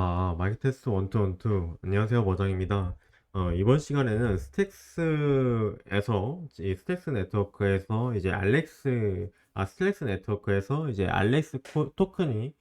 아, 마이크 테스트 원투 원투. 안녕하세요, 버장입니다. 어, 이번 시간에는 스택스에서, 이 스택스 네트워크에서 이제 알렉스, 아, 스택스 네트워크에서 이제 알렉스 코- 토큰이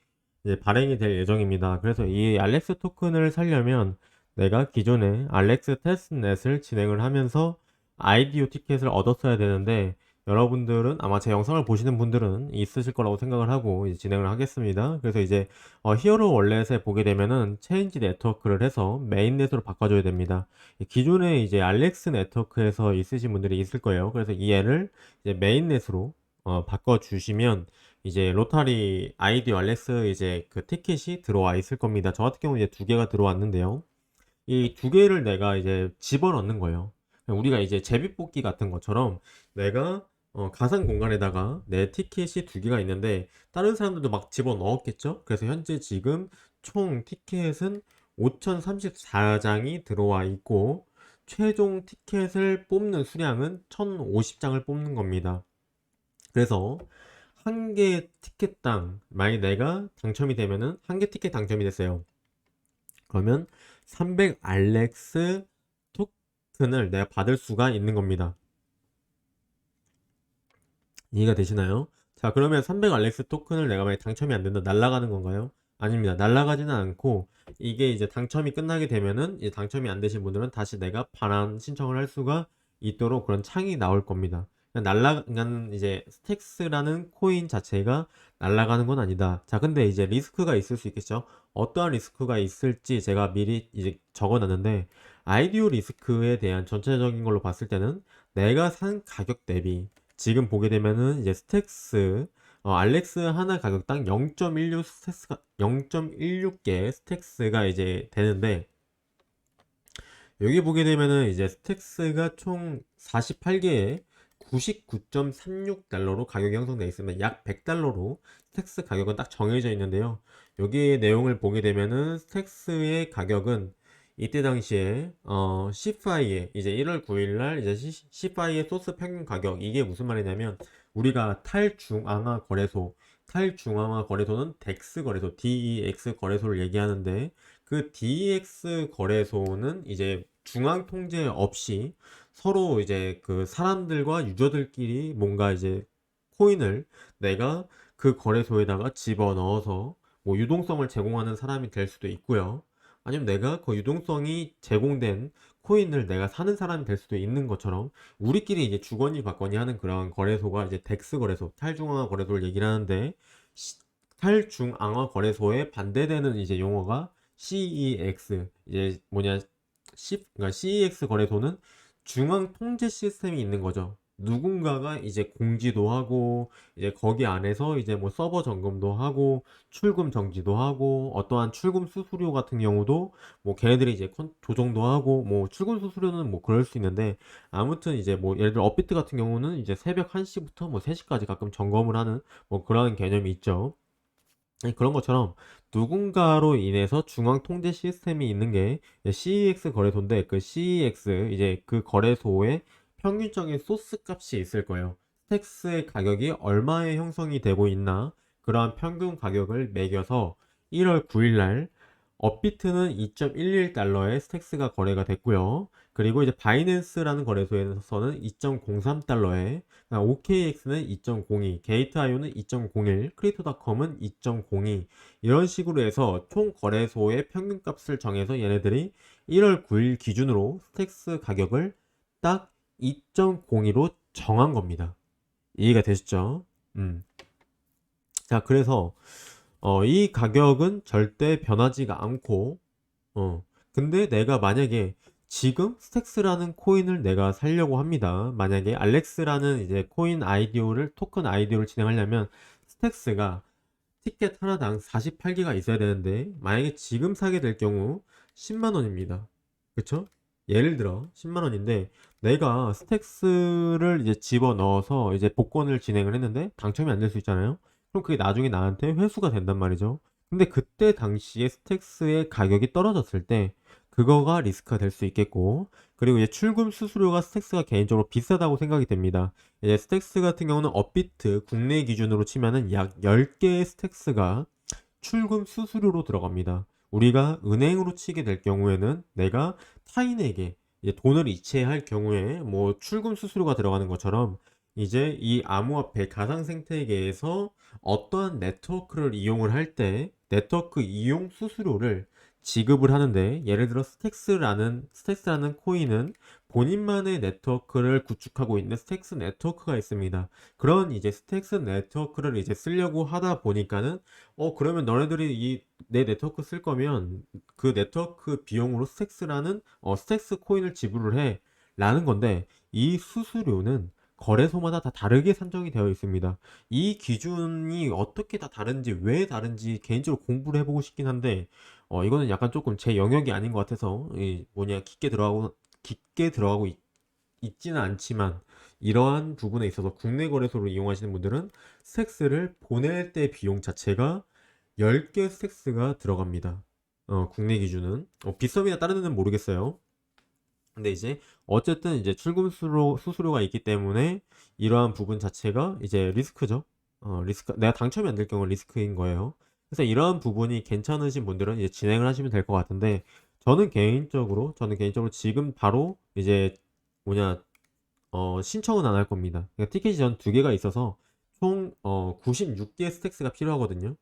이제 발행이 될 예정입니다. 그래서 이 알렉스 토큰을 살려면 내가 기존에 알렉스 테스트넷을 진행을 하면서 IDO 티켓을 얻었어야 되는데 여러분들은 아마 제 영상을 보시는 분들은 있으실 거라고 생각을 하고 진행을 하겠습니다. 그래서 이제 어, 히어로 월렛에 보게 되면은 체인지 네트워크를 해서 메인넷으로 바꿔줘야 됩니다. 기존에 이제 알렉스 네트워크에서 있으신 분들이 있을 거예요. 그래서 이 애를 이제 메인넷으로 어, 바꿔주시면 이제 로타리 아이디 알렉스 이제 그 티켓이 들어와 있을 겁니다. 저 같은 경우는 이제 두 개가 들어왔는데요. 이 두 개를 내가 이제 집어넣는 거예요. 우리가 이제 제비뽑기 같은 것처럼 내가 어, 가상 공간에다가 내 티켓이 두 개가 있는데 다른 사람들도 막 집어 넣었겠죠? 그래서 현재 지금 총 티켓은 5034장이 들어와 있고 최종 티켓을 뽑는 수량은 1050장을 뽑는 겁니다. 그래서 한 개 티켓당 만약에 내가 당첨이 되면은 한 개 티켓 당첨이 됐어요. 그러면 300 알렉스 토큰을 내가 받을 수가 있는 겁니다. 이해가 되시나요? 자, 그러면 300 알렉스 토큰을 내가 만약 당첨이 안 된다. 날아가는 건가요? 아닙니다. 날아가지는 않고 이게 이제 당첨이 끝나게 되면은 이제 당첨이 안 되신 분들은 다시 내가 반환 신청을 할 수가 있도록 그런 창이 나올 겁니다. 날아가는 이제 스택스라는 코인 자체가 날아가는 건 아니다. 자, 근데 이제 리스크가 있을 수 있겠죠? 어떠한 리스크가 있을지 제가 미리 이제 적어 놨는데 아이디오 리스크에 대한 전체적인 걸로 봤을 때는 내가 산 가격 대비 지금 보게 되면은 이제 스택스 어, 알렉스 하나 가격당 0.16 스택스가 0.16개 스택스가 이제 되는데 여기 보게 되면은 이제 스택스가 총 48개에 99.36달러로 가격이 형성되어 있으면 약 100달러로 스택스 가격은 딱 정해져 있는데요. 여기 내용을 보게 되면은 스택스의 가격은 이때 당시에 어 CFI의 이제 1월 9일 날 이제 CFI의 소스 평균 가격 이게 무슨 말이냐면 우리가 탈중앙화 거래소 탈중앙화 거래소는 DEX 거래소 DEX 거래소를 얘기하는데 그 DEX 거래소는 이제 중앙 통제 없이 서로 이제 그 사람들과 유저들끼리 뭔가 이제 코인을 내가 그 거래소에다가 집어 넣어서 뭐 유동성을 제공하는 사람이 될 수도 있고요. 아니면 내가 그 유동성이 제공된 코인을 내가 사는 사람이 될 수도 있는 것처럼 우리끼리 이제 주거니 받거니 하는 그런 거래소가 이제 덱스 거래소, 탈중앙화 거래소를 얘기를 하는데 시- 탈중앙화 거래소에 반대되는 이제 용어가 CEX 이제 뭐냐 C, 그러니까 CEX 거래소는 중앙 통제 시스템이 있는 거죠. 누군가가 이제 공지도 하고 이제 거기 안에서 이제 뭐 서버 점검도 하고 출금 정지도 하고 어떠한 출금 수수료 같은 경우도 뭐 걔네들이 이제 컨- 조정도 하고 뭐 출금 수수료는 뭐 그럴 수 있는데 아무튼 이제 뭐 예를 들어 업비트 같은 경우는 이제 새벽 1시부터 뭐 3시까지 가끔 점검을 하는 뭐 그런 개념이 있죠. 아니, 그런 것처럼 누군가로 인해서 중앙 통제 시스템이 있는 게 CEX 거래소인데 그 CEX 이제 그 거래소의 평균적인 소스 값이 있을 거예요. 스택스의 가격이 얼마에 형성이 되고 있나 그러한 평균 가격을 매겨서 1월 9일 날 업비트는 2.11달러에 스택스가 거래가 됐고요. 그리고 이제 바이낸스라는 거래소에서는 2.03달러에 OKX는 2.02, 게이트IO는 2.01, 크리토닷컴은 2.02 이런 식으로 해서 총 거래소의 평균값을 정해서 얘네들이 1월 9일 기준으로 스택스 가격을 딱 2.02로 정한 겁니다. 이해가 되시죠? 음. 자, 그래서 어, 이 가격은 절대 변하지가 않고, 어, 근데 내가 만약에 지금 스택스라는 코인을 내가 살려고 합니다. 만약에 알렉스라는 이제 코인 아이디오를, 토큰 아이디오를 진행하려면 스택스가 티켓 하나당 48개가 있어야 되는데, 만약에 지금 사게 될 경우 10만 원입니다. 그쵸? 예를 들어 10만 원인데, 내가 스택스를 이제 집어 넣어서 이제 복권을 진행을 했는데, 당첨이 안 될 수 있잖아요? 그럼 그게 나중에 나한테 회수가 된단 말이죠. 근데 그때 당시에 스택스의 가격이 떨어졌을 때 그거가 리스크가 될 수 있겠고 그리고 이제 출금 수수료가 스택스가 개인적으로 비싸다고 생각이 됩니다. 이제 스택스 같은 경우는 업비트 국내 기준으로 치면은 약 10개의 스택스가 출금 수수료로 들어갑니다. 우리가 은행으로 치게 될 경우에는 내가 타인에게 돈을 이체할 경우에 뭐 출금 수수료가 들어가는 것처럼 이제 이 암호화폐 가상 생태계에서 어떠한 네트워크를 이용을 할 때 네트워크 이용 수수료를 지급을 하는데 예를 들어 스택스라는 스택스라는 코인은 본인만의 네트워크를 구축하고 있는 스택스 네트워크가 있습니다. 그런 이제 스택스 네트워크를 이제 쓰려고 하다 보니까는 어 그러면 너네들이 이 내 네트워크 쓸 거면 그 네트워크 비용으로 스택스라는 어 스택스 코인을 지불을 해 라는 건데 이 수수료는 거래소마다 다 다르게 산정이 되어 있습니다. 이 기준이 어떻게 다 다른지 왜 다른지 개인적으로 공부를 해보고 싶긴 한데 어 이거는 약간 조금 제 영역이 아닌 것 같아서 이 뭐냐 깊게 들어가고 깊게 들어가고 있, 있지는 않지만 이러한 부분에 있어서 국내 거래소를 이용하시는 분들은 스택스를 보낼 때 비용 자체가 10개 스택스가 들어갑니다. 어, 국내 기준은 어, 빗썸이나 다른 데는 모르겠어요. 근데 이제 어쨌든 이제 출금 수수료, 수수료가 있기 때문에 이러한 부분 자체가 이제 리스크죠. 어, 리스크 내가 당첨이 안 될 경우 리스크인 거예요. 그래서 이러한 부분이 괜찮으신 분들은 이제 진행을 하시면 될 것 같은데 저는 개인적으로 저는 개인적으로 지금 바로 이제 뭐냐 어, 신청은 안 할 겁니다. 그러니까 티켓이 전 두 개가 있어서 총 어, 96개의 스택스가 필요하거든요.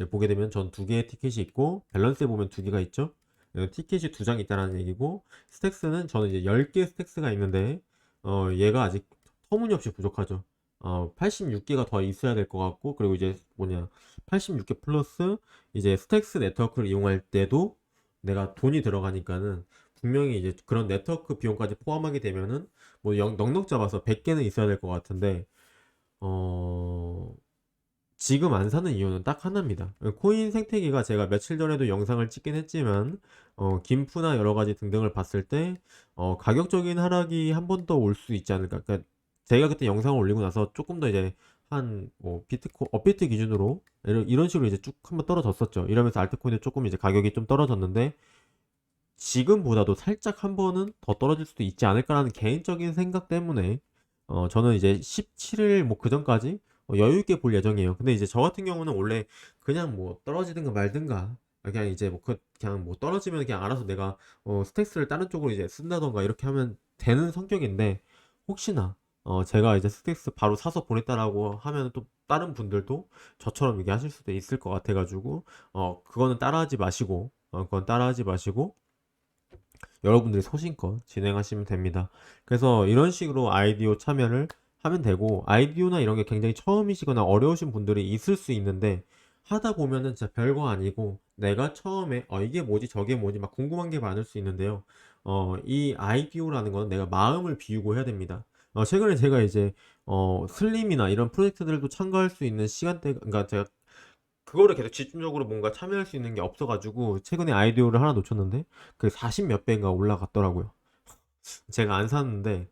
예, 보게 되면 전 두 개의 티켓이 있고 밸런스에 보면 두 개가 있죠. 어, 티켓이 두 장 있다라는 얘기고 스택스는 저는 이제 10개 스택스가 있는데 어, 얘가 아직 터무니없이 부족하죠. 어, 86개가 더 있어야 될 것 같고 그리고 이제 뭐냐 86개 플러스 이제 스택스 네트워크를 이용할 때도 내가 돈이 들어가니까는 분명히 이제 그런 네트워크 비용까지 포함하게 되면은 뭐 영- 넉넉 잡아서 100개는 있어야 될 것 같은데 어 지금 안 사는 이유는 딱 하나입니다. 코인 생태계가 제가 며칠 전에도 영상을 찍긴 했지만 어 김프나 여러 가지 등등을 봤을 때 어 가격적인 하락이 한 번 더 올 수 있지 않을까. 그러니까 제가 그때 영상을 올리고 나서 조금 더 이제 한 뭐 비트코 업비트 기준으로 이런 식으로 이제 쭉 한번 떨어졌었죠. 이러면서 알트코인도 조금 이제 가격이 좀 떨어졌는데 지금보다도 살짝 한 번은 더 떨어질 수도 있지 않을까라는 개인적인 생각 때문에 어 저는 이제 17일 뭐 그 전까지 어 여유 있게 볼 예정이에요. 근데 이제 저 같은 경우는 원래 그냥 뭐 떨어지든가 말든가 그냥 이제 뭐 그 그냥 뭐 떨어지면 그냥 알아서 내가 어 스택스를 다른 쪽으로 이제 쓴다던가 이렇게 하면 되는 성격인데 혹시나 어 제가 이제 스택스 바로 사서 보냈다라고 하면 또 다른 분들도 저처럼 얘기하실 수도 있을 것 같아 가지고 어 그거는 따라하지 마시고 어 그건 따라하지 마시고 여러분들이 소신껏 진행하시면 됩니다. 그래서 이런 식으로 아이디어 참여를 하면 되고 아이디어나 이런 게 굉장히 처음이시거나 어려우신 분들이 있을 수 있는데 하다 보면은 진짜 별거 아니고 내가 처음에 어 이게 뭐지 저게 뭐지 막 궁금한 게 많을 수 있는데요. 어 이 아이디어라는 거는 내가 마음을 비우고 해야 됩니다. 어 최근에 제가 이제 어 슬림이나 이런 프로젝트들도 참가할 수 있는 시간대 그러니까 제가 그거를 계속 집중적으로 뭔가 참여할 수 있는 게 없어 가지고 최근에 아이디어를 하나 놓쳤는데 그게 40 몇 배인가 올라갔더라고요. 제가 안 샀는데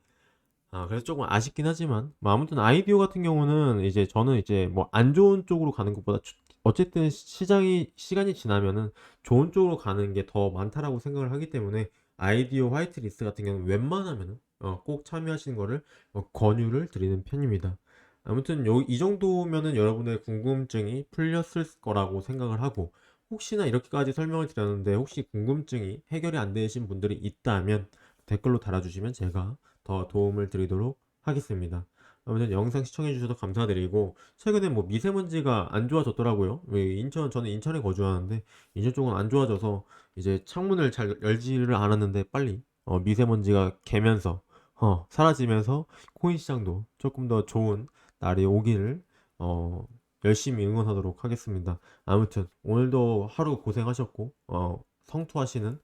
아 그래서 조금 아쉽긴 하지만 뭐 아무튼 아이디어 같은 경우는 이제 저는 이제 뭐 안 좋은 쪽으로 가는 것보다 주- 어쨌든 시장이 시간이 지나면은 좋은 쪽으로 가는 게 더 많다라고 생각을 하기 때문에 아이디어 화이트 리스트 같은 경우는 웬만하면은 어, 꼭 참여하시는 거를 어, 권유를 드리는 편입니다. 아무튼 요, 이 정도면은 여러분의 궁금증이 풀렸을 거라고 생각을 하고 혹시나 이렇게까지 설명을 드렸는데 혹시 궁금증이 해결이 안 되신 분들이 있다면 댓글로 달아주시면 제가 더 도움을 드리도록 하겠습니다. 아무튼 영상 시청해 주셔서 감사드리고 최근에 뭐 미세먼지가 안 좋아졌더라고요. 왜 인천 저는 인천에 거주하는데 인천 쪽은 안 좋아져서 이제 창문을 잘 열지를 않았는데 빨리 어, 미세먼지가 개면서 어, 사라지면서 코인 시장도 조금 더 좋은 날이 오기를 어, 열심히 응원하도록 하겠습니다. 아무튼 오늘도 하루 고생하셨고 어, 성투하시는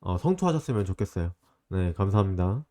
어, 성투하셨으면 좋겠어요. 네, 감사합니다.